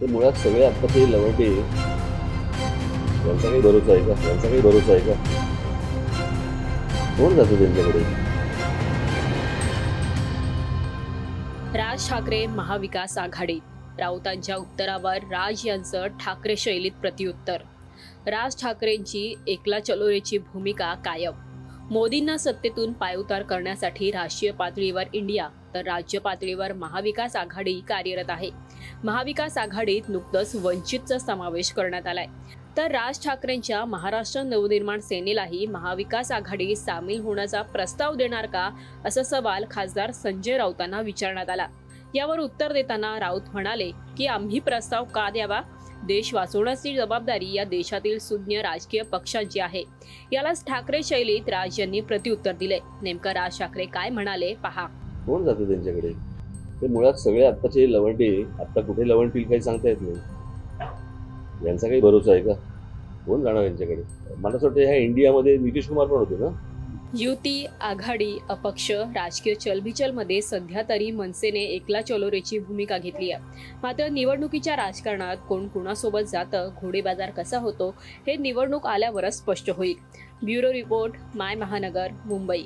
ते मुळात सगळे आत्ता ते लवंडे यांचा काही भरोसा आहे का यांचा काही भरोसा आहे का कोण जातो त्यांच्याकडे राज ठाकरे महाविकास आघाडी. राऊतांच्या उत्तरावर राज यांचं ठाकरे शैलीत प्रत्युत्तर. राज ठाकरेंची एकला चलोरेची भूमिका कायम. मोदींना सत्तेतून पायउतार करण्यासाठी राष्ट्रीय पातळीवर इंडिया तर राज्य पातळीवर महाविकास आघाडी कार्यरत आहे. महाविकास आघाडीत नुकतंच वंचितचा समावेश करण्यात आलाय. तर राज ठाकरेंच्या महाराष्ट्र नवनिर्माण सेनेलाही महाविकास आघाडीत सामील होण्याचा प्रस्ताव देणार का असा सवाल खासदार संजय राऊतांना विचारण्यात आला. यावर उत्तर देताना राऊत म्हणाले की आम्ही प्रस्ताव का द्यावा? देश वाचवण्याची जबाबदारी या देशातील सुज्ञ राजकीय पक्षांची आहे. यालाच ठाकरे शैलीत राज यांनी प्रत्युत्तर दिले. नेमकं राज ठाकरे काय म्हणाले पहा. कोण जाते त्यांच्याकडे? ते मुळात सगळे आत्ताचे लवंडे आत्ता कुठे लवंडतील काही सांगता येत नाही. यांचा काही भरोसा आहे का? कोण जाणार यांच्याकडे? मला असं वाटतं ह्या इंडियामध्ये नितीश कुमार पण होते ना? युती आघाडी अपक्ष राजकीय चलबिचलमध्ये सध्या तरी मनसेने एकला चलोरेची भूमिका घेतली आहे. मात्र निवडणुकीच्या राजकारणात कोण कुणासोबत जातं घोडेबाजार कसा होतो हे निवडणूक आल्यावरच स्पष्ट होईल. ब्युरो रिपोर्ट माय महानगर मुंबई.